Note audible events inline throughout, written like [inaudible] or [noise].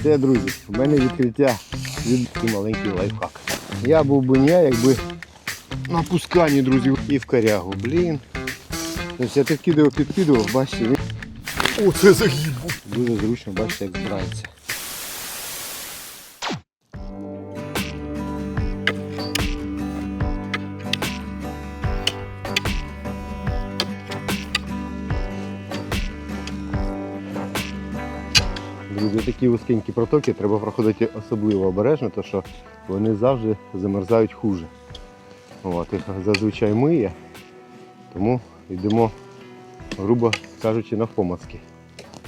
Все, друзі, в мене відкриття від маленький лайфхак. Я був би не, якби на пусканні, друзі, і в корягу. Блін. Я підкидував, підкидував, бачите, він О, це загиб. дуже зручно, бачите, як збирається. Такі вузькенькі протоки треба проходити особливо обережно, тому що вони завжди замерзають хуже. От, їх зазвичай миє, тому йдемо, грубо кажучи, навпомацки.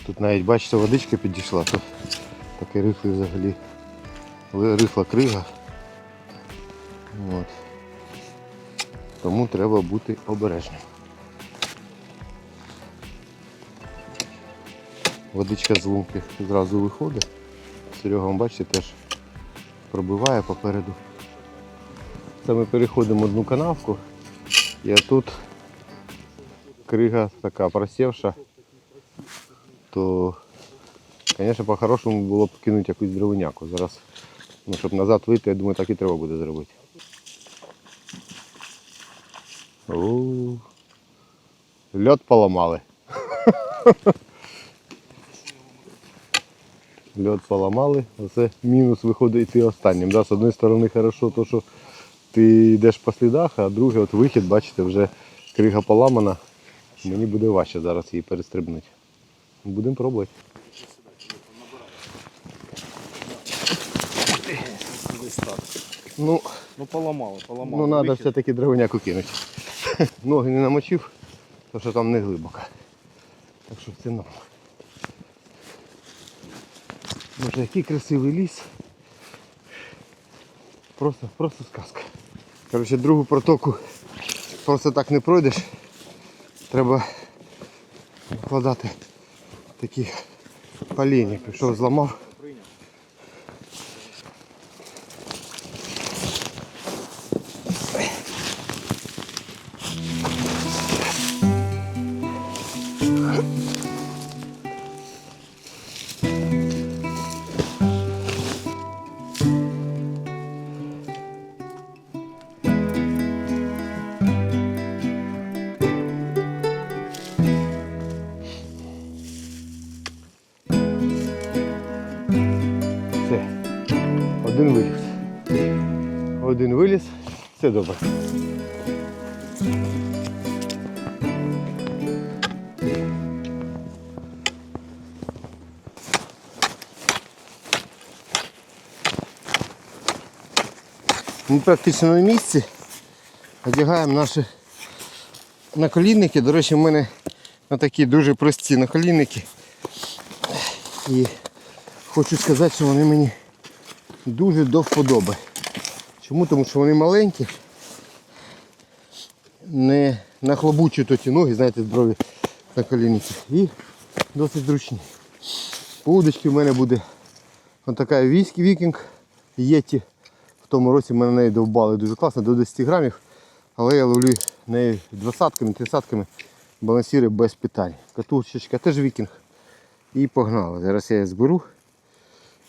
Тут навіть бачите, водичка підійшла, тут такий рихлий взагалі рихла крига. От. Тому треба бути обережним. Водичка з лунки зразу виходить. Серега, бачите, теж пробиває попереду. Це ми переходимо одну канавку. І тут крига така просівша, то, звісно, по-хорошому було б кинути якусь дровиняку. Зараз, ну, щоб назад вийти, я думаю, так і треба буде зробити. О, льот поламали. [laughs] Льот поламали, оце мінус виходить йти останнім. Да? З однієї сторони хорошо, то, що ти йдеш по слідах, а друге от вихід, бачите, вже крига поламана. Мені буде важче зараз її перестрибнути. Будемо пробувати. Ну, Ну поламали, поламали. ну треба все-таки дровиняку кинути. [laughs] Ноги не намочив, тому що там не глибоко. Так що це норм. Боже, який красивий ліс. Просто, просто сказка. Коротше, другу протоку просто так не пройдеш. Треба вкладати такі паління. Пішов, зламав. Добре. Ми практично на місці. Одягаємо наші наколінники. До речі, в мене такі дуже прості наколінники. І хочу сказати, що вони мені дуже до вподоби. Чому? Тому що вони маленькі, не нахлобучують оті ноги, знаєте, здорові на коліниці. І досить зручні. По удочці в мене буде військ вікінг єті. В тому році мене неї довбали дуже класно, до 10 грамів. Але я ловлю нею двадцятками, тридцятками, балансіри без питань. Катушечка теж вікінг. І погнали. Зараз я її зберу.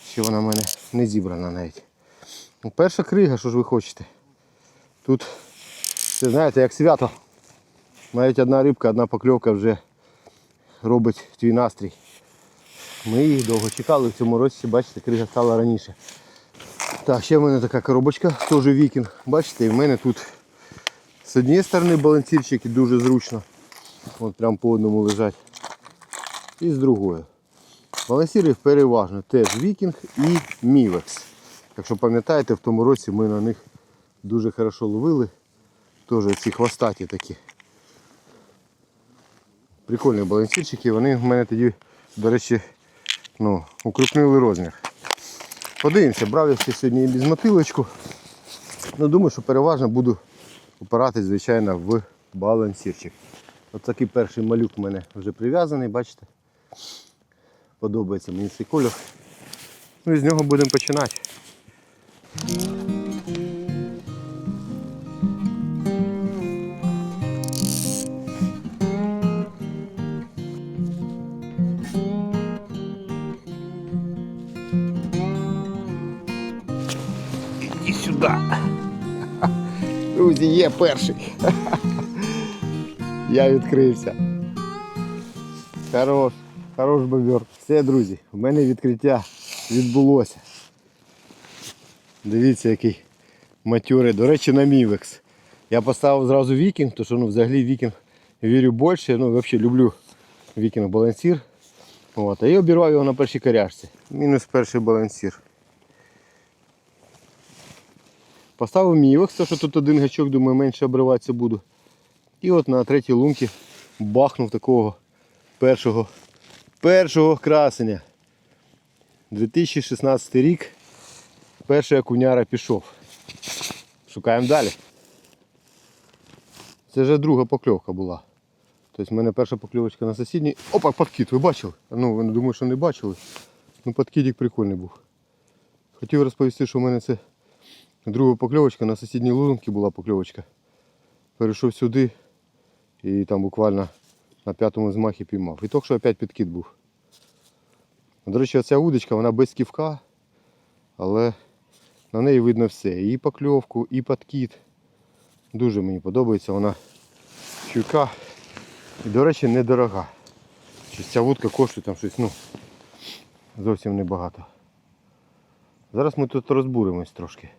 Ще вона в мене не зібрана навіть. Ну, Перша крига, що ж ви хочете. Тут, це знаєте, як свято. Навіть одна рибка, одна покльовка вже робить твій настрій. Ми їх довго чекали, в цьому році, бачите, крига стала раніше. Так, ще в мене така коробочка, теж вікінг. Бачите, і в мене тут з однієї сторони балансірчики дуже зручно. От прям по одному лежать. І з другої. Балансіри переважно теж Вікінг і Мівекс. Якщо пам'ятаєте, в тому році ми на них дуже хорошо ловили. Теж ці хвостаті такі. Прикольні балансірчики, вони в мене тоді, до речі, ну, укрупнили розмір. Подивимося, брав я ще сьогодні і без мотилочку. Ну, думаю, що переважно буду опиратись, звичайно, в балансірчик. Ось такий перший малюк у мене вже прив'язаний, бачите? Подобається мені цей кольор. Ну і з нього будемо починати. Друзі, є перший. [laughs] Я відкрився. Хорош, хорош бобер. Все, друзі, в мене відкриття відбулося. Дивіться, який матюрий. До речі, на Мівекс. Я поставив зразу вікінг, тому що ну, взагалі вікінг вірю більше. Ну, взагалі люблю вікінг балансір. От, а я обірвав його на першій коряшці. Мінус перший балансір. Поставив мівекс, то що тут один гачок, думаю, менше обриватися буду. І от на третій лунці бахнув такого першого, першого красення. 2016 рік. Перший окуняра пішов. Шукаємо далі. Це вже друга покльовка була. Тобто в мене перша покльовочка на сусідній. Опа, подкид, ви бачили? Ну, думаю, що не бачили. Ну, подкидик прикольний був. Хотів розповісти, що в мене це друга покльовочка, на сусідній лунці була покльовочка. Перейшов сюди і там буквально на п'ятому змахі піймав. І тільки що опять підкид був. До речі, оця удочка, вона без ківка, але на неї видно все. І покльовку, і подкид. Дуже мені подобається вона чуйка. І, до речі, недорога. Щось Ця вудка коштує там щось, ну, зовсім небагато. Зараз ми тут розбуримось трошки.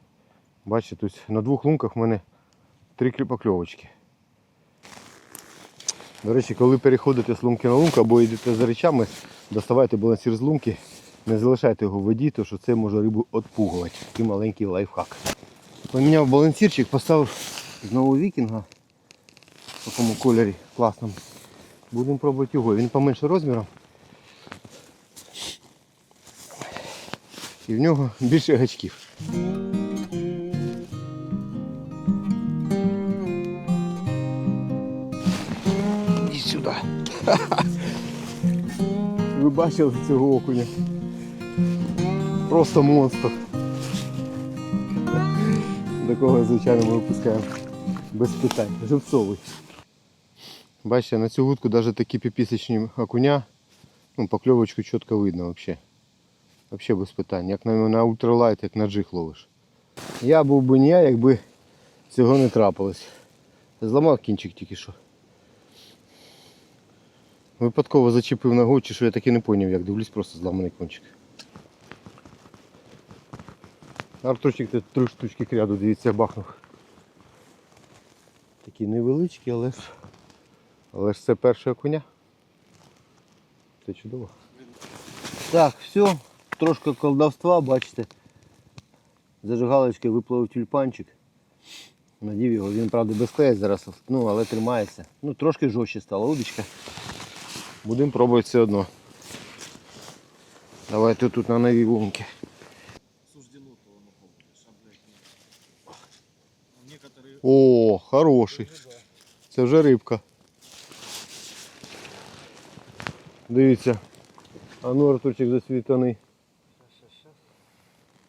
Бачите, тут на двох лунках в мене три покльовочки. До речі, коли переходите з лунки на лунку або йдете за речами, доставайте балансір з лунки, не залишайте його в воді, тому що це може рибу відпугувати. Такий маленький лайфхак. Поміняв балансірчик, поставив знову вікінга в такому кольорі класному. Будемо пробувати його. Він поменше розміром. І в нього більше гачків. [laughs] Ви бачили цього окуня? Просто монстр. Такого, звичайно, ми випускаємо без питань. Живцовий. Бачите, на цю вудку навіть такі піпісочні окуня, ну, покльовочку чітко видно взагалі. Взагалі без питань. Як на, на ультралайт, як на джиг ловиш. Я був би не я, якби цього не трапилось. Зламав кінчик тільки що. Випадково зачепив ногу, чи що я так і не зрозумів, як дивлюсь, просто зламаний кончик. Артурчик тут три штучки кряду, дивіться, бахнув. Такі невеличкі, але ж, але ж це перша окуня. Це чудово. Так, все, трошки колдовства, бачите. Зажигалочкою виплавив тюльпанчик. Надів його, він правда без клея зараз, ну але тримається. Ну трошки жорстче стала удочка. Будемо пробувати все одно. Давайте тут на новій лунки. О, хороший. Це вже рибка. Дивіться. А ну Артурчик засвітаний.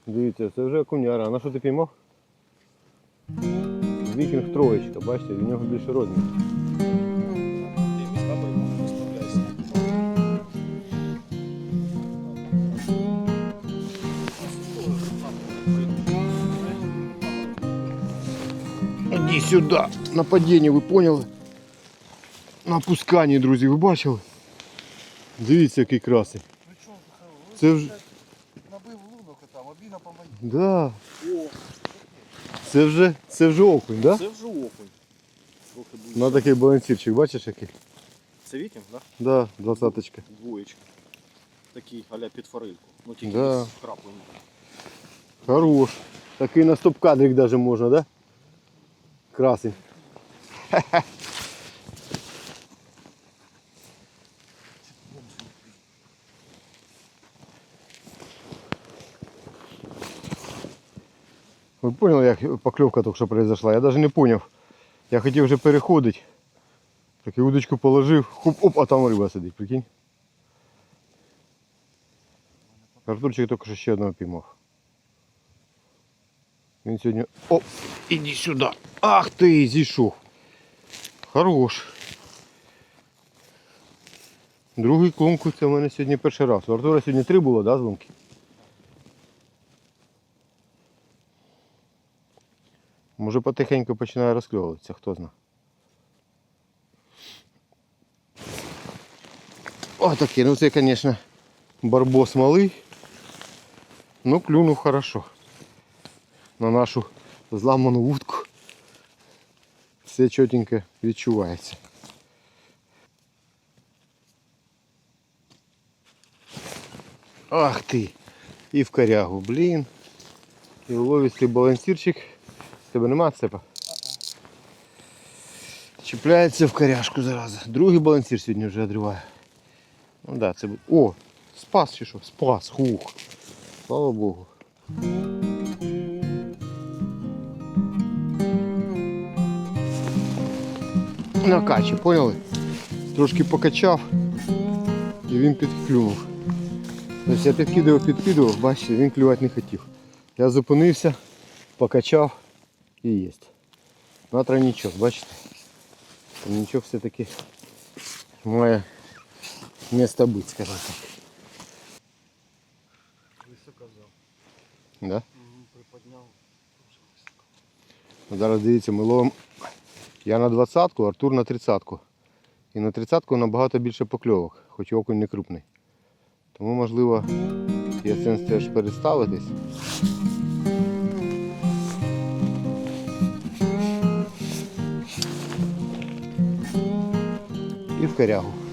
Дивіться, це вже окуняра. А на що ти піймав? Вікінг троєчка, бачите, в нього більше розмір. Іди сюди. На падінні, ви поняли? На пусканні, друзі, ви бачили? Дивіться, який красий. Ну что, Це вже. набив лунок там, обіга по моїй. Да. О, Це вже, це вже окунь, да? це вже окунь. Трохи буде. На такий балансірчик, бачиш який? Це вікінг, да? Да, двадцаточка. Двоєчка. Такий аля під форельку. Ну тільки Да. з крапленням. Хорош. Такий на стоп-кадрик даже можна, да? Красень. Ви поняли, як покльовка тільки що произошла? Я навіть не поняв. Я хотів вже переходити. Так і удочку положив, хоп, оп, а там риба сидить, прикинь. Артурчик тільки що ще одного піймав. Він сьогодні... О! Іди сюди! Ах ти, зійшов! Хорош. Другий клунку це в мене сьогодні перший раз. У Артура сьогодні три було, да, зломки? Може потихеньку починає розкльовуватися, хто знає. О, такий, ну це, звісно, барбос малий. Ну, клюнув хорошо. На нашу зламану вудку. Все чотенько відчувається. Ах ти! І в корягу, блін. І уловистий балансірчик. Тебе нема цепа? Чіпляється в коряшку зараза. Другий балансір сьогодні вже одриває. Ну да, це. О! Спас чи що? Спас, хух. Слава Богу. На качі, поняли? Трошки покачав і він підклюнув. Тобто я підкидував, підкидував, бачите, він клювати не хотів. Я зупинився, покачав і є. На тройничок, бачите? Тройничок все-таки має місце бути, скажімо так. Високо взяв. Да? Приподняв. Ну, Зараз дивіться, ми ловимо. Я на 20-ку, Артур на 30-ку. І на 30-ку набагато більше покльовок, хоч і окунь не крупний. Тому можливо є сенс теж переставитись. І в корягу.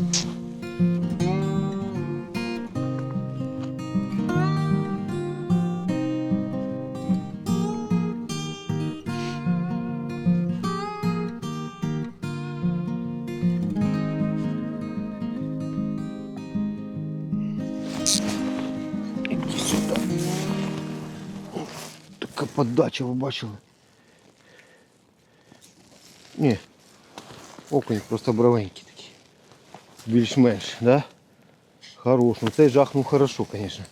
Подача, ви бачили? Ні. Окунь просто бровенький такий. Більш-менш, да? Хорош. Ну цей жахнув хорошо, звісно.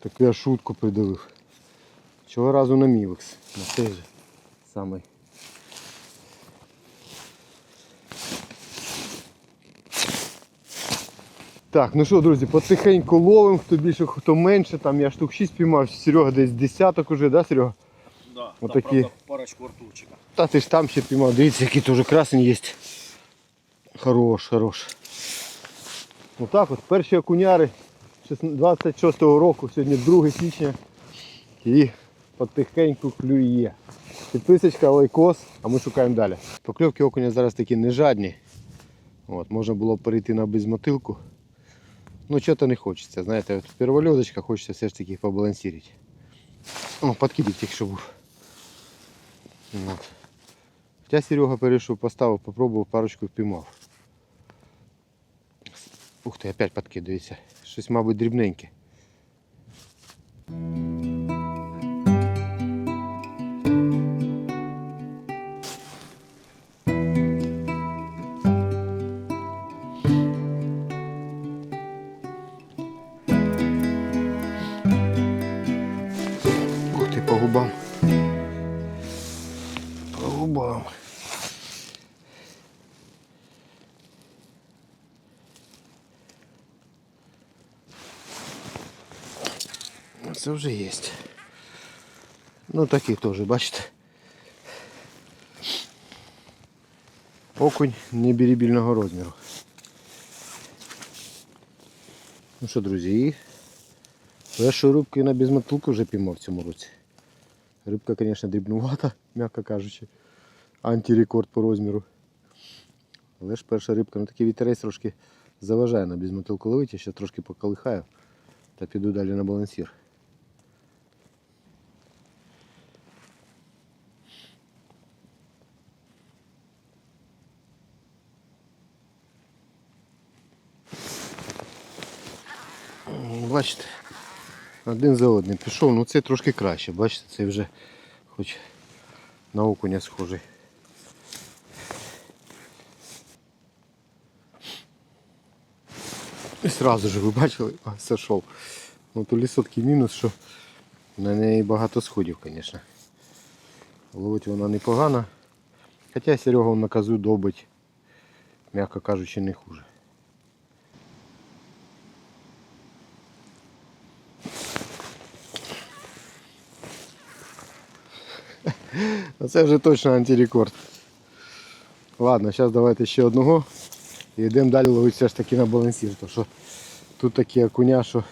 Так я шутку придавив. Чого разу на мівекс. На цей же самий. Так, ну що, друзі, потихеньку ловимо, хто більше, хто менше. Там я штук 6 піймав, Серега десь десяток уже, да, Серега? Да, Вот там, правда, парочку Артурчика. Та ти ж там ще піймав, дивіться, який теж красень є. Хорош, хорош. Отак от, перші окуняри 26-го року, сьогодні 2 січня. І потихеньку клює. Підписочка, лайкос, а ми шукаємо далі. Покльовки окуня зараз такі не жадні. От, можна було перейти на безмотилку. Ну, что-то не хочется. Знаете, вот первольодочка хочется все ж таки побалансировать. О, подкидик тільки що був. От. Хоча Серега перейшов, поставив, попробував, парочку впіймав. Ух ти, опять подкидується. Щось, мабуть, дрібненьке. Це вже є. Ну такий теж, бачите. Окунь неберебільного розміру. Ну що, друзі, і першої рибки на безмотилку вже піймав в цьому році. Рибка, звісно, дрібнувата, м'яко кажучи. Антирекорд по розміру. Але ж перша рибка, ну такий вітерець трошки заважає на безмотилку ловити, я ще трошки поколихаю та піду далі на балансір. М, Бачите, один за одним пішов, ну це трошки краще, бачите, це вже хоч на окуня схожий. І сразу же ви бачили, а, сошов. Ну то лісотки мінус, що на неї багато сходів, звісно. Ловить вона непогана. Хоча Серега на козу добить, м'яко кажучи, не хуже. [laughs] Оце вже точно антирекорд. Ладно, зараз давайте ще одного. І йдемо далі ловити все ж таки на балансір. Тому що тут такі окуня, що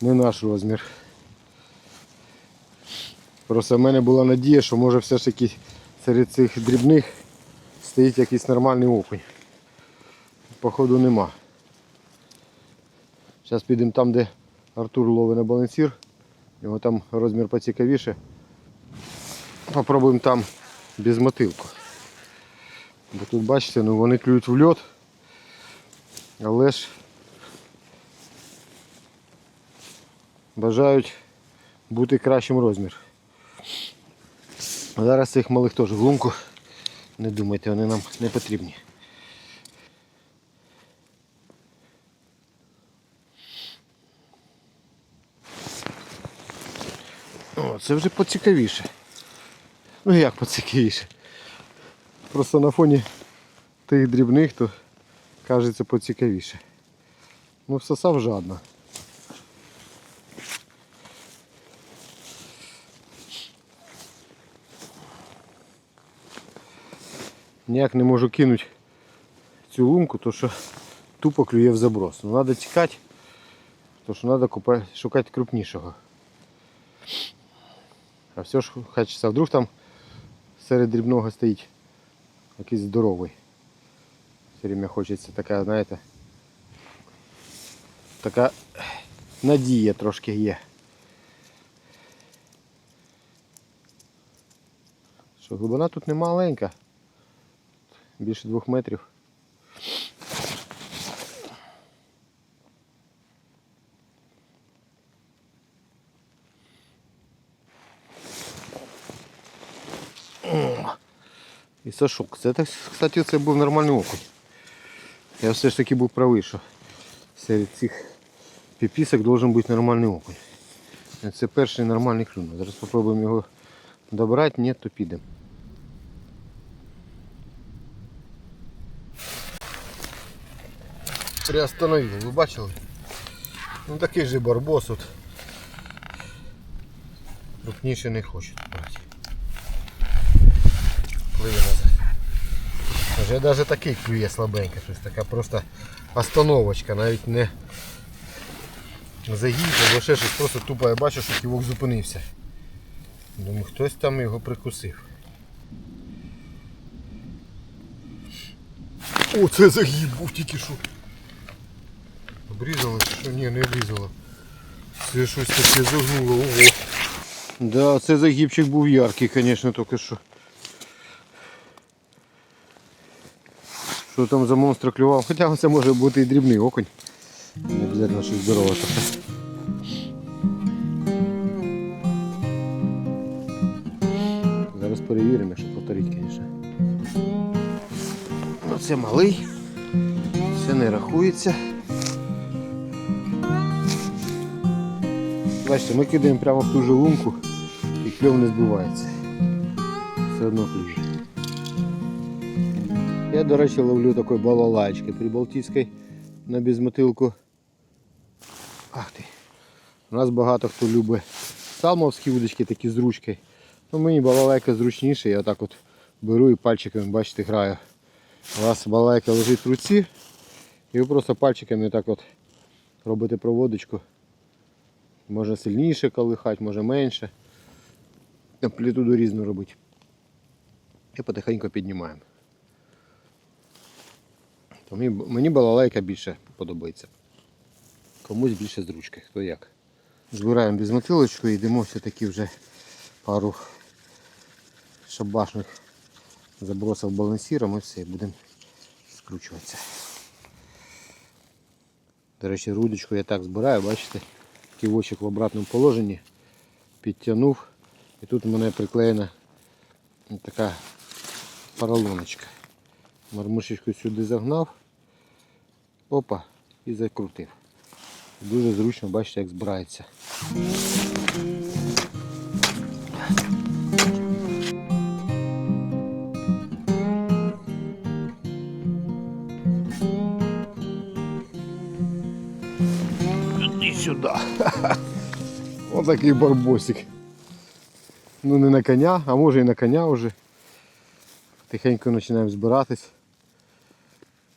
не наш розмір. Просто в мене була надія, що може все ж таки серед цих дрібних стоїть якийсь нормальний окунь. Походу нема. Зараз підемо там, де Артур ловить на балансір. Його там розмір поцікавіше. Попробуємо там без мотилку. Бо тут бачите, ну вони клюють в льот. Але ж бажають бути кращим розмір. Зараз цих малих теж в лунку. Не думайте, вони нам не потрібні. О, це вже поцікавіше. Ну як поцікавіше? Просто на фоні тих дрібних, то кажеться поцікавіше. Ну всосав жадно. Ніяк не можу кинути цю лунку, то що тупо клює в заброс. Ну треба тікати, то що треба шукати крупнішого. А все ж хочеться, вдруг там серед дрібного стоїть якийсь здоровий. Все время хочеться така, знаєте, така надія трошки є. Що глибина тут не маленька. Більше двох метрів. І сашок. Це, кстати, це був нормальний окунь. Я все ж таки був правий, що серед цих піпісок должен бути нормальний окунь. Це перший нормальний клюн. Зараз спробуємо його добрати, ні, то підемо. Приостановили, ви бачили? Ну такий же барбос от. Крупніше не хочуть Вже навіть такий клює слабенько, щось така просто остановочка, навіть не загін, або ще щось просто тупо я бачу, що ківок зупинився. Думаю, хтось там його прикусив. О, це загиб був тільки що. Обрізало що? Ні, не обрізало. Це щось таке загнуло, ого. Да, це загибчик був яркий, звісно, тільки що. Що там за монстр клював? Хоча це може бути і дрібний окунь. Не обов'язково щось здорове таке. Зараз перевіримо, якщо повторить, звісно. Ну це малий. Це не рахується. Бачите, ми кидаємо прямо в ту же лунку і кльов не збивається. Все одно клює. Я, до речі, ловлю такої балалайчки прибалтійської на безмотилку. Ах ти. У нас багато хто любить салмовські удочки такі з ручкою. Ну, мені балалайка зручніше, я так от беру і пальчиками, бачите, граю. У вас балалайка лежить в руці і ви просто пальчиками так от робите проводочку. Можна сильніше колихати, може менше. Амплітуду різну робити. І потихеньку піднімаємо. То мені, мені балалайка більше подобається. Комусь більше з ручки, хто як. Збираємо безмотилочку і йдемо все-таки вже пару шабашних забросів балансіром і все, будемо скручуватися. До речі, рудочку я так збираю, бачите, ківочок в обратному положенні, підтягнув і тут у мене приклеєна така поролоночка. Мармишечку сюди загнав, опа, і закрутив. Дуже зручно, бачите, як збирається. Іди сюди. [laughs] Ось такий барбосик. Ну не на коня, а може і на коня вже. Тихенько починаємо збиратись.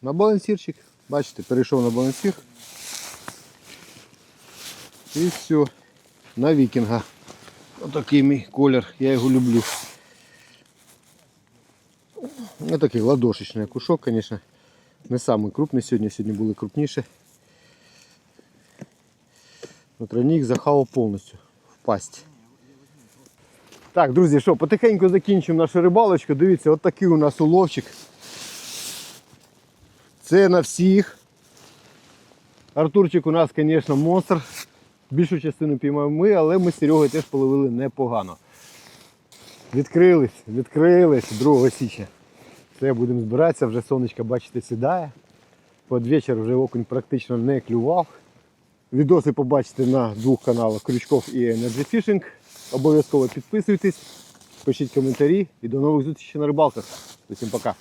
На балансірчик. Бачите, перейшов на балансір. І все. На вікінга. Отакий мій колір, я його люблю. Ну такий ладошечний кушок, звісно. Не самий крупний сьогодні, сьогодні були крупніші. Тройник захавав повністю в пасть. Так, друзі, що, потихеньку закінчимо нашу рибалочку. Дивіться, от такий у нас уловчик. Це на всіх. Артурчик у нас, звісно, монстр. Більшу частину піймаємо ми, але ми з Серегою теж половили непогано. Відкрились, відкрились 2 січня. Все, будемо збиратися, вже сонечко, бачите, сідає. Під вечір вже окунь практично не клював. Відоси побачите на двох каналах Крючков і Energy Fishing. Обов'язково підписуйтесь, пишіть коментарі і до нових зустрічей на рибалках. Усім пока.